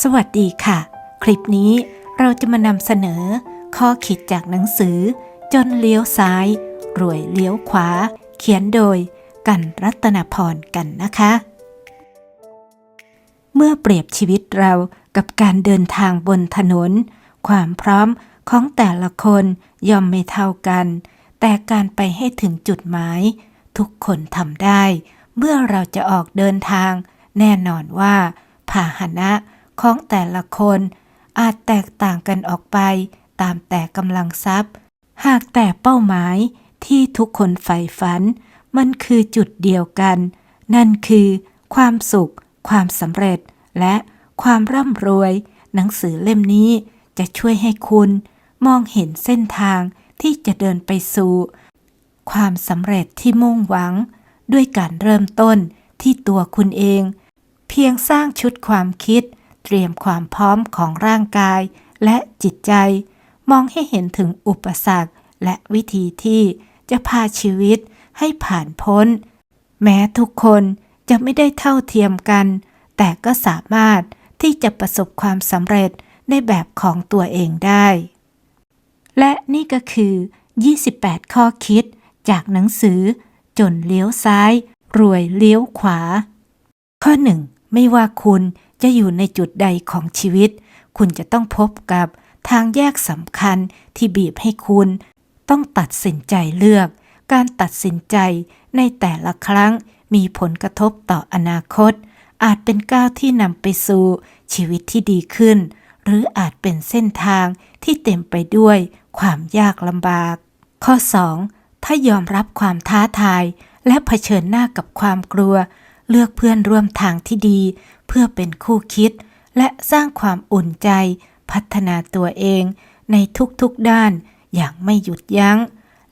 สวัสดีค่ะ คลิปนี้เราจะมานำเสนอ ข้อคิดจากหนังสือ จนเลี้ยวซ้าย รวยเลี้ยวขวา เขียนโดยกันรัตนพรกันนะคะ เมื่อเปรียบชีวิตเรากับการเดินทางบนถนน ความพร้อมของแต่ละคนย่อมไม่เท่ากัน แต่การไปให้ถึงจุดหมาย ทุกคนทำได้ เมื่อเราจะออกเดินทาง แน่นอนว่า พาหนะ ของแต่ละคนอาจแตกต่างกันออกไปตามแต่กำลังทรัพย์ หากแต่เป้าหมายที่ทุกคนใฝ่ฝัน มันคือจุดเดียวกัน นั่นคือ ความสุข ความสำเร็จ และความร่ำรวย หนังสือเล่มนี้จะช่วยให้คุณ มองเห็นเส้นทางที่จะเดินไปสู่ ความสำเร็จที่มุ่งหวัง ด้วยการเริ่มต้นที่ตัวคุณเอง เพียงสร้างชุดความคิด เตรียมความพร้อมของร่างกายและจิตใจ มองให้เห็นถึงอุปสรรคและวิธีที่จะพาชีวิตให้ผ่านพ้น แม้ทุกคนจะไม่ได้เท่าเทียมกัน แต่ก็สามารถที่จะประสบความสำเร็จในแบบของตัวเองได้ และนี่ก็คือ 28 ข้อคิดจากหนังสือ จนเลี้ยวซ้าย รวยเลี้ยวขวา ข้อหนึ่งไม่ว่าคุณ จะอยู่ในจุดใดของชีวิต คุณจะต้องพบกับทางแยกสำคัญที่บีบให้คุณ ต้องตัดสินใจเลือก การตัดสินใจในแต่ละครั้งมีผลกระทบต่ออนาคต อาจเป็นก้าวที่นำไปสู่ชีวิตที่ดีขึ้น หรืออาจเป็นเส้นทางที่เต็มไปด้วยความยากลำบาก ข้อ 2. ถ้ายอมรับความท้าทาย และเผชิญหน้ากับความกลัว เลือกเพื่อนร่วมทางที่ดี พื่อเป็นคู่คิด และสร้างความอุ่นใจ พัฒนาตัวเองในทุกๆด้านอย่างไม่หยุดยัง้ง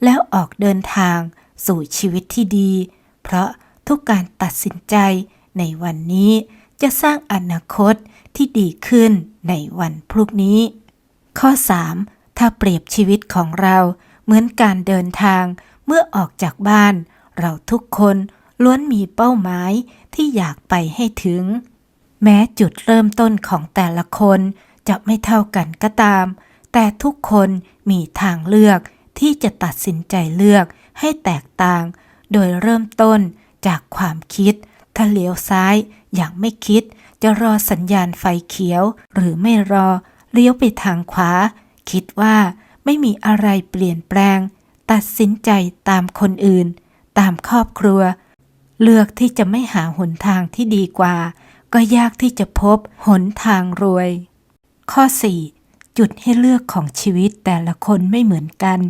แล้วออกเดินทางสู่ชีวิตที่ดี เพราะทุกการตัดสินใจในวันนี้จะสร้างอนาคตที่ดีขึ้นในวันพรุ่งนี้ ข้อ 3. ถ้าเปรียบชีวิตของเราเหมือนการเดินทางเมื่อออกจากบ้าน เราทุกคนล้วนมีเป้าหมายที่อยากไปให้ถึง แม้จุดเริ่มต้นของแต่ละคนจะไม่เท่ากันก็ตาม แต่ทุกคนมีทางเลือกที่จะตัดสินใจเลือกให้แตกต่าง โดยเริ่มต้นจากความคิด ถ้าเลี้ยวซ้ายอย่างไม่คิด จะรอสัญญาณไฟเขียว หรือไม่รอเลี้ยวไปทางขวา คิดว่าไม่มีอะไรเปลี่ยนแปลง ตัดสินใจตามคนอื่น ตามครอบครัว เลือกที่จะไม่หาหนทางที่ดีกว่า ก็ยากที่จะพบหนทางรวย ข้อ 4. จุดให้เลือกของชีวิตแต่ละคนไม่เหมือนกัน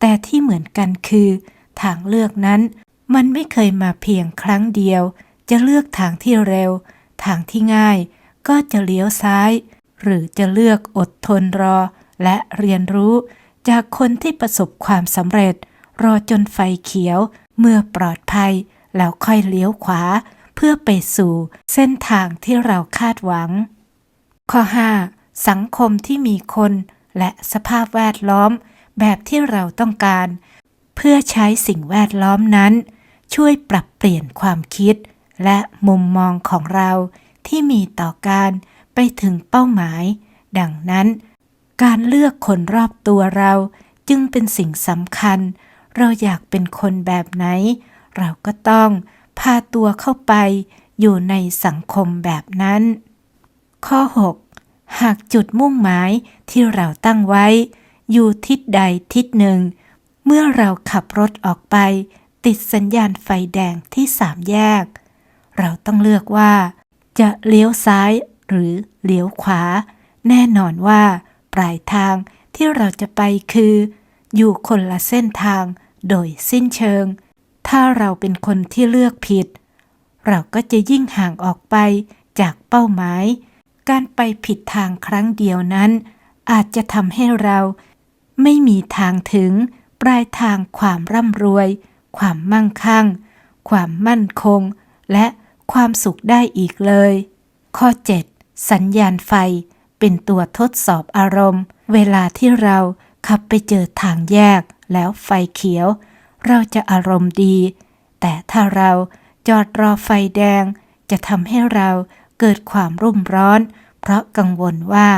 แต่ที่เหมือนกันคือ ทางเลือกนั้น มันไม่เคยมาเพียงครั้งเดียว จะเลือกทางที่เร็ว ทางที่ง่าย ก็จะเลี้ยวซ้าย หรือจะเลือกอดทนรอ และเรียนรู้ จากคนที่ประสบความสำเร็จ รอจนไฟเขียว เมื่อปลอดภัย แล้วค่อยเลี้ยวขวา เพื่อไปสู่เส้นทางที่เราคาดหวัง ข้อ 5. สังคมที่มีคนและสภาพแวดล้อมแบบที่เราต้องการ เพื่อใช้สิ่งแวดล้อมนั้น ช่วยปรับเปลี่ยนความคิด และมุมมองของเราที่มีต่อการไปถึงเป้าหมาย ดังนั้น การเลือกคนรอบตัวเราจึงเป็นสิ่งสำคัญ เราอยากเป็นคนแบบไหน เราก็ต้อง พาตัวเข้าไปอยู่ในสังคมแบบนั้น ข้อ 6. หากจุดมุ่งหมายที่เราตั้งไว้ อยู่ทิศใดทิศหนึ่ง เมื่อเราขับรถออกไป ติดสัญญาณไฟแดงที่สามแยก เราต้องเลือกว่า จะเลี้ยวซ้ายหรือเลี้ยวขวา แน่นอนว่า ปลายทางที่เราจะไปคือ อยู่คนละเส้นทางโดยสิ้นเชิง ถ้าเราเป็นคนที่เลือกผิด เราก็จะยิ่งห่างออกไปจากเป้าหมาย การไปผิดทางครั้งเดียวนั้น อาจจะทำให้เรา ไม่มีทางถึง ปลายทางความร่ำรวย ความมั่งคั่ง ความมั่นคง และความสุขได้อีกเลย ข้อ 7. สัญญาณไฟ เป็นตัวทดสอบอารมณ์ เวลาที่เราขับไปเจอทางแยกแล้วไฟเขียว เราจะอารมณ์ดี แต่ถ้าเราจอดรอไฟแดง จะทำให้เราเกิดความรุ่มร้อน เพราะกังวลว่า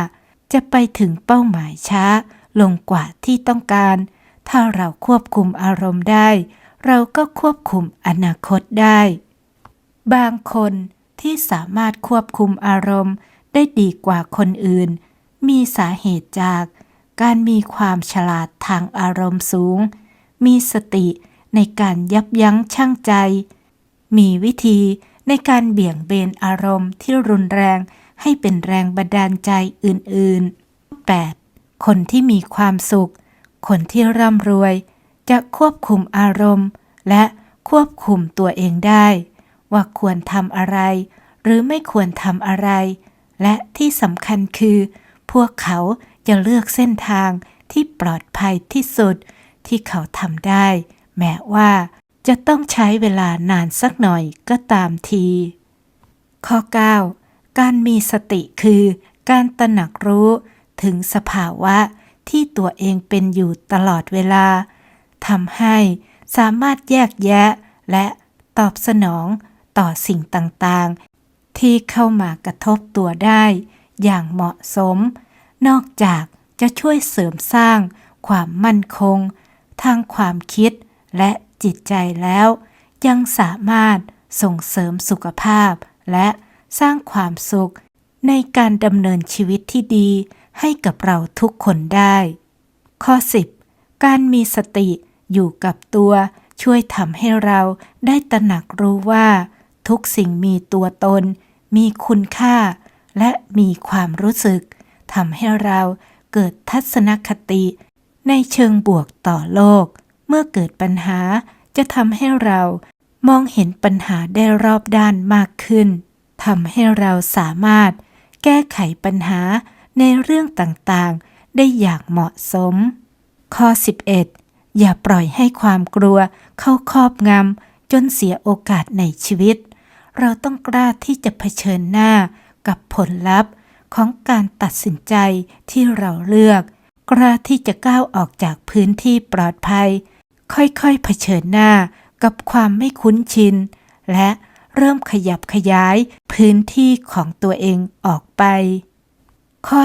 จะไปถึงเป้าหมายช้า ลงกว่าที่ต้องการ ถ้าเราควบคุมอารมณ์ได้ เราก็ควบคุมอนาคตได้ บางคนที่สามารถควบคุมอารมณ์ได้ดีกว่าคนอื่น มีสาเหตุจากการมีความฉลาดทางอารมณ์สูง มีสติในการยับยั้งชั่งใจ มีวิธีในการเบี่ยงเบนอารมณ์ที่รุนแรงให้เป็นแรงบันดาลใจอื่นๆ 8. คนที่มีความสุข คนที่ร่ำรวย จะควบคุมอารมณ์ และควบคุมตัวเองได้ ว่าควรทำอะไร หรือไม่ควรทำอะไร และที่สำคัญคือ พวกเขาจะเลือกเส้นทางที่ปลอดภัยที่สุด ที่เขาทำได้ แม้ว่าจะต้องใช้เวลานานสักหน่อยก็ตามที ข้อ 9 การมีสติคือ การตระหนักรู้ถึงสภาวะที่ตัวเองเป็นอยู่ตลอดเวลาทำให้สามารถแยกแยะและตอบสนองต่อสิ่งต่างๆ ที่เข้ามากระทบตัวได้ อย่างเหมาะสม นอกจากจะช่วยเสริมสร้างความมั่นคง ทางความคิดและจิตใจแล้ว ยังสามารถส่งเสริมสุขภาพ และสร้างความสุข ในการดำเนินชีวิตที่ดีให้กับเราทุกคนได้ ข้อ 10 การมีสติอยู่กับตัวช่วยทำให้เราได้ตระหนักรู้ว่า ทุกสิ่งมีตัวตน มีคุณค่า และมีความรู้สึกทำให้เราเกิดทัศนคติ ในเชิงบวกต่อโลก เมื่อเกิดปัญหาจะทำให้เรามองเห็นปัญหาได้รอบด้านมากขึ้นทำให้เราสามารถแก้ไขปัญหาในเรื่องต่างๆ ได้อย่างเหมาะสม ข้อ 11 อย่าปล่อยให้ความกลัวเข้าครอบงำจนเสียโอกาสในชีวิต เราต้องกล้าที่จะเผชิญหน้ากับผลลัพธ์ของการตัดสินใจที่เราเลือก กล้าที่จะก้าวออกจากพื้นที่ปลอดภัย ค่อยๆเผชิญหน้ากับความไม่คุ้นชิน และเริ่มขยับขยายพื้นที่ของตัวเองออกไป ข้อ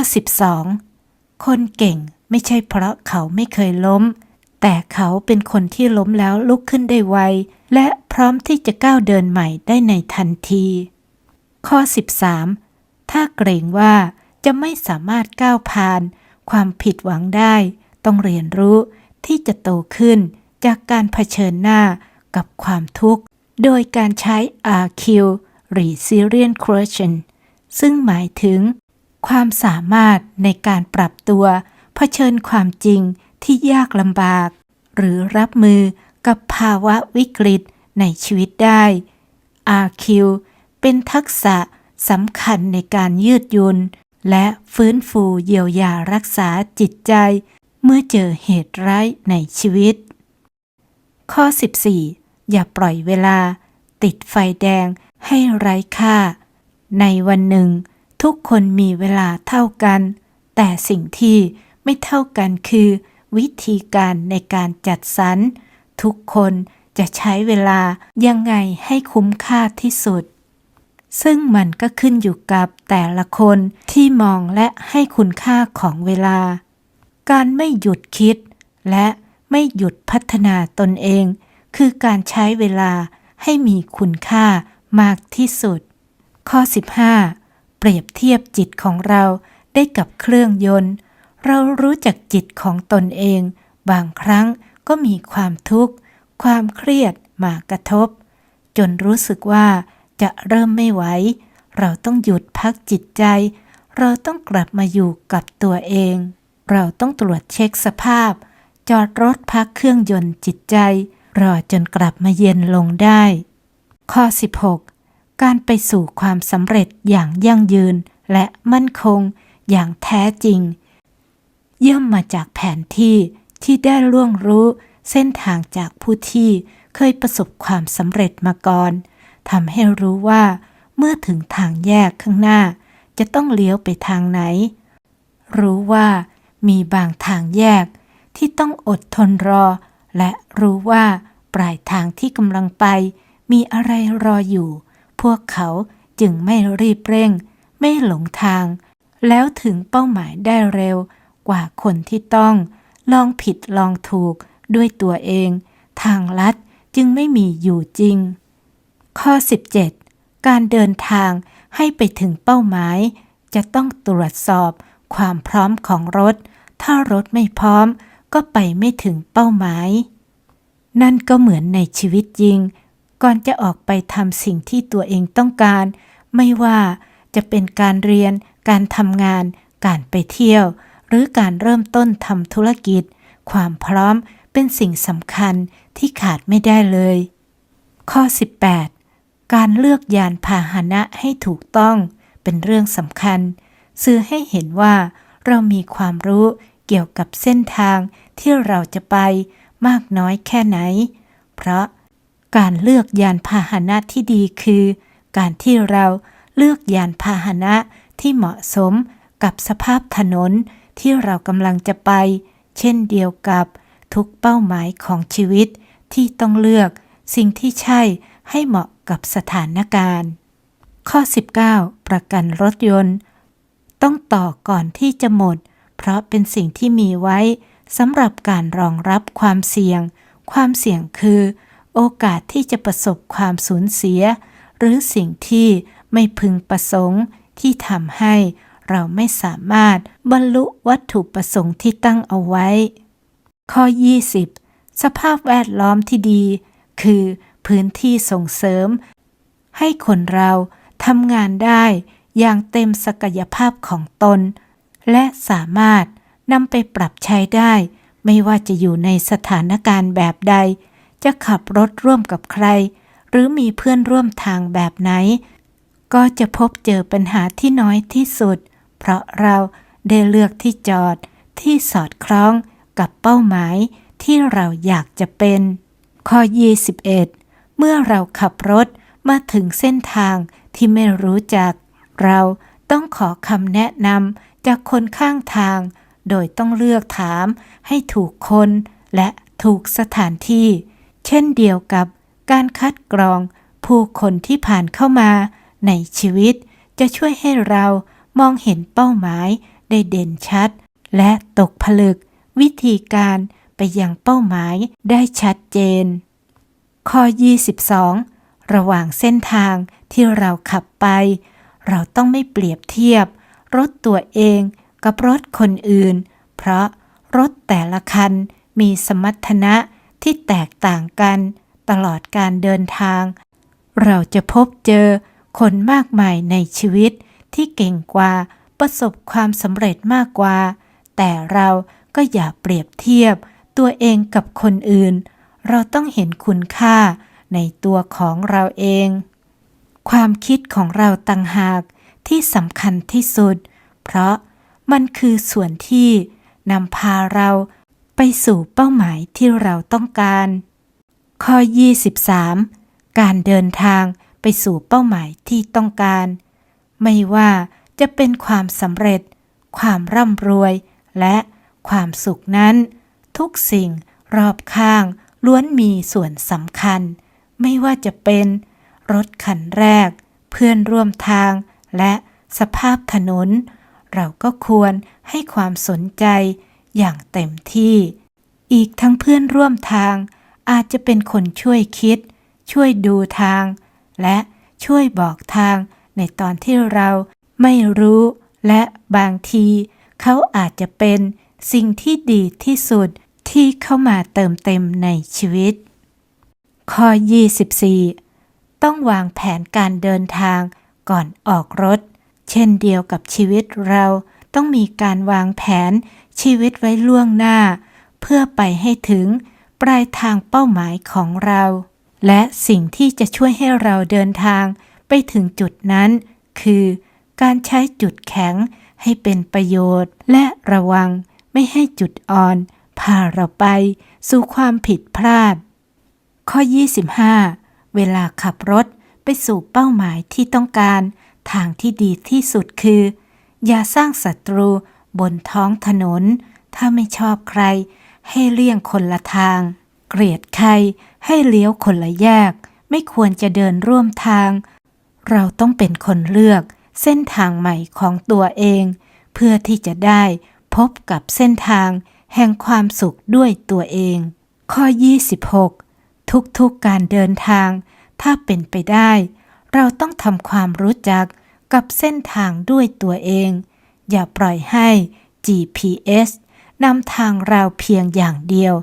12 คนเก่งไม่ใช่เพราะเขาไม่เคยล้ม แต่เขาเป็นคนที่ล้มแล้วลุกขึ้นได้ไว และพร้อมที่จะก้าวเดินใหม่ได้ในทันที ข้อ 13 ถ้าเกรงว่าจะไม่สามารถก้าวผ่าน ความผิดหวังได้ ต้องเรียนรู้ที่จะโตขึ้นจากการเผชิญหน้ากับความทุกข์ โดยการใช้ RQ Resilient Quotient ซึ่งหมายถึง ความสามารถในการปรับตัว เผชิญความจริงที่ยากลำบาก หรือรับมือกับภาวะวิกฤตในชีวิตได้ RQ เป็นทักษะสำคัญในการยืดหยุน และฟื้นฟูเยียวยารักษาจิตใจ เมื่อเจอเหตุร้ายในชีวิต ข้อ 14 อย่าปล่อยเวลา ติดไฟแดงให้ไร้ค่า ในวันหนึ่ง ทุกคนมีเวลาเท่ากัน แต่สิ่งที่ไม่เท่ากันคือ วิธีการในการจัดสรร ทุกคนจะใช้เวลายังไงให้คุ้มค่าที่สุด ซึ่งมันก็ขึ้นอยู่กับแต่ละคนที่มองและให้คุณค่าของเวลา การไม่หยุดคิด และไม่หยุดพัฒนาตนเอง คือการใช้เวลาให้มีคุณค่ามากที่สุด ข้อ 15 เปรียบเทียบจิตของเราได้กับเครื่องยนต์ เรารู้จักจิตของตนเอง บางครั้งก็มีความทุกข์ ความเครียดมากระทบ จนรู้สึกว่า จะเริ่มไม่ไหว เราต้องหยุดพักจิตใจ เราต้องกลับมาอยู่กับตัวเอง เราต้องตรวจเช็คสภาพ จอดรถพักเครื่องยนต์จิตใจ รอจนกลับมาเย็นลงได้ ข้อ 16 การไปสู่ความสำเร็จอย่างยั่งยืนและมั่นคงอย่างแท้จริงย่อมมาจากแผนที่ที่ได้ล่วงรู้เส้นทางจากผู้ที่เคยประสบความสำเร็จมาก่อน ทำให้รู้ว่า เมื่อถึงทางแยกข้างหน้า จะต้องเลี้ยวไปทางไหน รู้ว่ามีบางทางแยกที่ต้องอดทนรอ และรู้ว่าปลายทางที่กำลังไป มีอะไรรออยู่ พวกเขาจึงไม่รีบเร่ง ไม่หลงทาง แล้วถึงเป้าหมายได้เร็ว กว่าคนที่ต้อง ลองผิดลองถูกด้วยตัวเอง ทางลัดจึงไม่มีอยู่จริง ข้อ 17 การเดินทางให้ไปถึงเป้าหมาย จะต้องตรวจสอบความพร้อมของรถ ถ้ารถไม่พร้อมก็ไปไม่ถึงเป้าหมาย นั่นก็เหมือนในชีวิตจริง ก่อนจะออกไปทำสิ่งที่ตัวเองต้องการ ไม่ว่าจะเป็นการเรียน การทำงาน การไปเที่ยว หรือการเริ่มต้นทำธุรกิจ ความพร้อมเป็นสิ่งสำคัญที่ขาดไม่ได้เลย ข้อ 18 การเลือกยานพาหนะให้ถูกต้องเป็นเรื่องสำคัญ สื่อให้เห็นว่าเรามีความรู้เกี่ยวกับเส้นทางที่เราจะไปมากน้อยแค่ไหน เพราะการเลือกยานพาหนะที่ดีคือ การที่เราเลือกยานพาหนะที่เหมาะสมกับสภาพถนนที่เรากำลังจะไป เช่นเดียวกับทุกเป้าหมายของชีวิตที่ต้องเลือกสิ่งที่ใช่ให้เหมาะ กับสถานการณ์ ข้อ 19 ประกันรถยนต์ ต้องต่อก่อนที่จะหมด เพราะเป็นสิ่งที่มีไว้สำหรับการรองรับความเสี่ยง ความเสี่ยงคือ โอกาสที่จะประสบความสูญเสีย หรือสิ่งที่ไม่พึงประสงค์ที่ทำให้เราไม่สามารถบรรลุวัตถุประสงค์ที่ตั้งเอาไว้ ข้อ 20 สภาพแวดล้อมที่ดี คือ พื้นที่ส่งเสริม ให้คนเราทำงานได้อย่างเต็มศักยภาพของตน และสามารถนำไปปรับใช้ได้ ไม่ว่าจะอยู่ในสถานการณ์แบบใด จะขับรถร่วมกับใคร หรือมีเพื่อนร่วมทางแบบไหน ก็จะพบเจอปัญหาที่น้อยที่สุด เพราะเราได้เลือกที่จอดที่สอดคล้องกับเป้าหมายที่เราอยากจะเป็น ข้อ 21 เมื่อเราขับรถมาถึงเส้นทางที่ไม่รู้จัก เราต้องขอคำแนะนำจากคนข้างทาง โดยต้องเลือกถามให้ถูกคน และถูกสถานที่ เช่นเดียวกับการคัดกรองผู้คนที่ผ่านเข้ามาในชีวิต จะช่วยให้เรามองเห็นเป้าหมายได้เด่นชัด และตกผลึก วิธีการไปยังเป้าหมายได้ชัดเจน ข้อ 22 ระหว่างเส้นทางที่เราขับไป เราต้องไม่เปรียบเทียบ รถตัวเองกับรถคนอื่น เพราะรถแต่ละคันมีสมรรถนะที่แตกต่างกัน ตลอดการเดินทาง เราจะพบเจอคนมากมายในชีวิตที่เก่งกว่าประสบความสำเร็จมากกว่า แต่เราก็อย่าเปรียบเทียบตัวเองกับคนอื่น เราต้องเห็นคุณค่าในตัวของเราเอง ความคิดของเราต่างหากที่สำคัญที่สุด เพราะมันคือส่วนที่นำพาเราไปสู่เป้าหมายที่เราต้องการ ข้อ 23 การเดินทางไปสู่เป้าหมายที่ต้องการ ไม่ว่าจะเป็นความสำเร็จ ความร่ำรวย และความสุขนั้น ทุกสิ่งรอบข้าง ล้วนมีส่วนสำคัญ ไม่ว่าจะเป็นรถคันแรก เพื่อนร่วมทาง และสภาพถนน เราก็ควรให้ความสนใจอย่างเต็มที่ อีกทั้งเพื่อนร่วมทาง อาจจะเป็นคนช่วยคิด ช่วยดูทาง และช่วยบอกทางในตอนที่เราไม่รู้และบางที เขาอาจจะเป็นสิ่งที่ดีที่สุด ที่เข้ามาเติมเต็มในชีวิต ข้อ 24 ต้องวางแผนการเดินทางก่อนออกรถ เช่นเดียวกับชีวิตเราต้องมีการวางแผนชีวิตไว้ล่วงหน้า เพื่อไปให้ถึงปลายทางเป้าหมายของเรา และสิ่งที่จะช่วยให้เราเดินทางไปถึงจุดนั้น คือการใช้จุดแข็งให้เป็นประโยชน์และระวังไม่ให้จุดอ่อน พาเราไปสู่ความผิดพลาด ข้อ 25 เวลาขับรถไปสู่เป้าหมายที่ต้องการ ทางที่ดีที่สุดคือ อย่าสร้างศัตรูบนท้องถนน ถ้าไม่ชอบใคร ให้เลี่ยงคนละทาง เกลียดใครให้เลี้ยวคนละแยก ไม่ควรจะเดินร่วมทาง เราต้องเป็นคนเลือกเส้นทางใหม่ของตัวเอง เพื่อที่จะได้พบกับเส้นทาง แห่งความสุขด้วยตัวเอง ข้อ 26 ทุกๆกการเดินทาง ถ้าเป็นไปได้ เราต้องทำความรู้จักกับเส้นทางด้วยตัวเอง อย่าปล่อยให้ GPS นำทางเราเพียงอย่างเดียว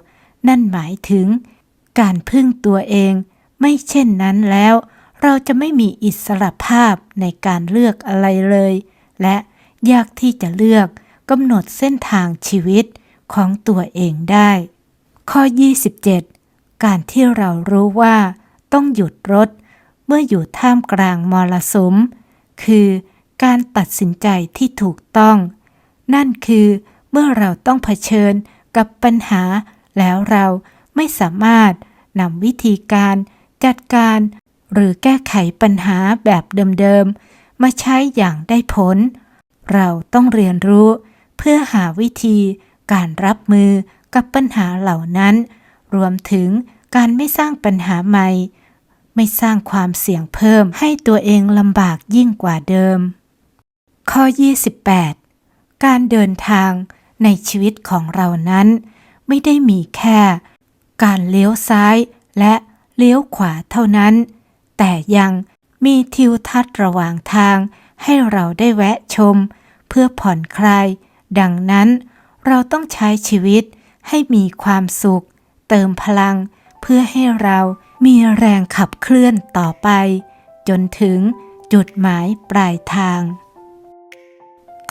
นั่นหมายถึง การพึ่งตัวเอง ไม่เช่นนั้นแล้ว เราจะไม่มีอิสระภาพในการเลือกอะไรเลย และยากที่จะเลือกกำหนดเส้นทางชีวิต ของตัวเองได้ ข้อ 27 การที่เรารู้ว่าต้องหยุดรถ เมื่ออยู่ท่ามกลางมรสุม คือการตัดสินใจที่ถูกต้อง นั่นคือเมื่อเราต้องเผชิญกับปัญหา แล้วเราไม่สามารถนำวิธีการจัดการหรือแก้ไขปัญหาแบบเดิมๆ มาใช้อย่างได้ผล เราต้องเรียนรู้เพื่อหาวิธี การรับมือกับปัญหาเหล่านั้น รวมถึงการไม่สร้างปัญหาใหม่ ไม่สร้างความเสี่ยงเพิ่มให้ตัวเองลำบากยิ่งกว่าเดิม ข้อ 28 การเดินทางในชีวิตของเรานั้น ไม่ได้มีแค่ การเลี้ยวซ้ายและเลี้ยวขวาเท่านั้น แต่ยังมีทิวทัศน์ระหว่างทางให้เราได้แวะชม เพื่อผ่อนคลาย ดังนั้น เราต้องใช้ชีวิตให้มีความสุข เติมพลัง เพื่อให้เรามีแรงขับเคลื่อนต่อไป จนถึงจุดหมายปลายทาง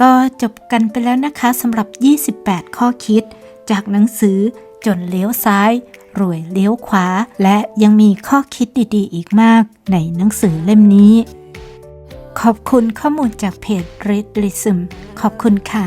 ก็จบกันไปแล้วนะคะสำหรับ 28 ข้อคิด จากหนังสือจนเลี้ยวซ้ายรวยเลี้ยวขวา และยังมีข้อคิดดีๆ อีกมากในหนังสือเล่มนี้ ขอบคุณข้อมูลจากเพจ Read Listen ขอบคุณค่ะ